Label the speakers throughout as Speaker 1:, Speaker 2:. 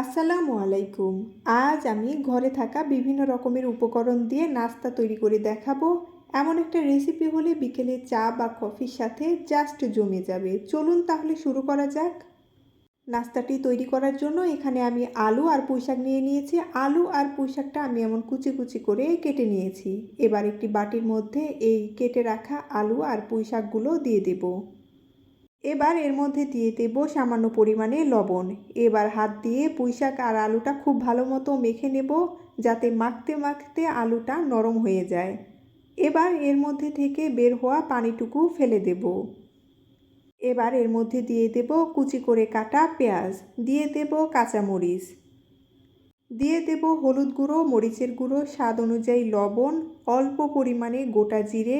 Speaker 1: আসসালামু আলাইকুম। আজ আমি ঘরে থাকা বিভিন্ন রকমের উপকরণ দিয়ে নাস্তা তৈরি করে দেখাবো। এমন একটা রেসিপি হলে বিকেলে চা বা কফির সাথে জাস্ট জমে যাবে। চলুন তাহলে শুরু করা যাক। নাস্তাটি তৈরি করার জন্য এখানে আমি আলু আর পুঁইশাক নিয়ে নিয়েছি। আলু আর পুঁইশাকটা আমি এমন কুচি কুচি করে কেটে নিয়েছি। এবার একটি বাটির মধ্যে এই কেটে রাখা আলু আর পুঁইশাকগুলো দিয়ে দেবো। এবার এর মধ্যে দিয়ে দেব সামান্য পরিমাণে লবণ। এবার হাত দিয়ে পুঁইশাক আর আলুটা খুব ভালো মতো মেখে নেব যাতে মাখতে মাখতে আলুটা নরম হয়ে যায়। এবার এর মধ্যে থেকে বের হওয়া পানিটুকু ফেলে দেব। এবার এর মধ্যে দিয়ে দেব কুচি করে কাটা পেঁয়াজ, দিয়ে দেব কাঁচামরিচ। দিয়ে দেব হলুদ গুঁড়ো, মরিচের গুঁড়ো, স্বাদ অনুযায়ী লবণ, অল্প পরিমাণে গোটা জিরে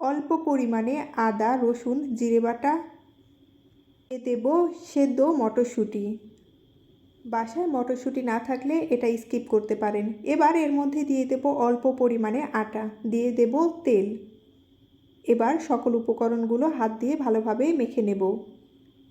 Speaker 1: অল্প পরিমাণে আদা, রসুন, জিরে বাটা এ দেব সেদ্ধ মটরশুঁটি। বাসায় মটরশুঁটি না থাকলে এটা স্কিপ করতে পারেন। এবার এর মধ্যে দিয়ে দেব অল্প পরিমাণে আটা। দিয়ে দেব তেল। এবার সকল উপকরণগুলো হাত দিয়ে ভালোভাবে মেখে নেব।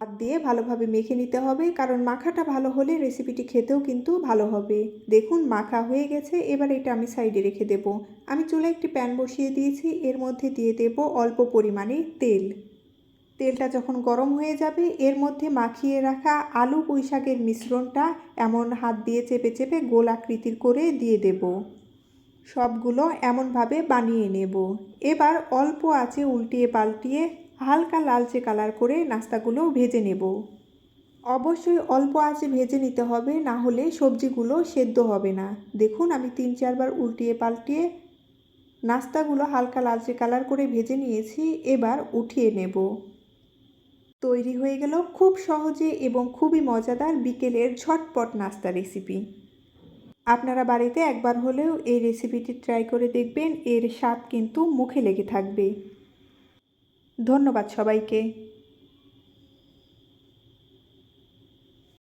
Speaker 1: হাত দিয়ে ভালোভাবে মেখে নিতে হবে। কারণ মাখাটা ভালো হলে রেসিপিটি খেতেও কিন্তু ভালো হবে। দেখুন, মাখা হয়ে গেছে। এবার এটা আমি সাইডে রেখে দেব। আমি চুলে একটি প্যান বসিয়ে দিয়েছি। এর মধ্যে দিয়ে দেব অল্প পরিমাণে তেল। তেলটা যখন গরম হয়ে যাবে, এর মধ্যে মাখিয়ে রাখা আলু পুঁইশাকের মিশ্রণটা এমন হাত দিয়ে চেপে চেপে গোল আকৃতির করে দিয়ে দেব। সবগুলো এমনভাবে বানিয়ে নেব। এবার অল্প আছে উল্টিয়ে পাল্টিয়ে হালকা লালচে কালার করে নাস্তাগুলো ভেজে নেব। অবশ্যই অল্প আঁচে ভেজে নিতে হবে, না হলে সবজিগুলো সেদ্ধ হবে না। দেখুন, আমি তিন চারবার উল্টিয়ে পাল্টিয়ে নাস্তাগুলো হালকা লালচে কালার করে ভেজে নিয়েছি, এবার উঠিয়ে নেব। তৈরি হয়ে গেল খুব সহজে এবং খুবই মজাদার বিকেলের ঝটপট নাস্তা রেসিপি। আপনারা বাড়িতে একবার হলেও এই রেসিপিটি ট্রাই করে দেখবেন, এর স্বাদ কিন্তু মুখে লেগে থাকবে। ধন্যবাদ সবাইকে।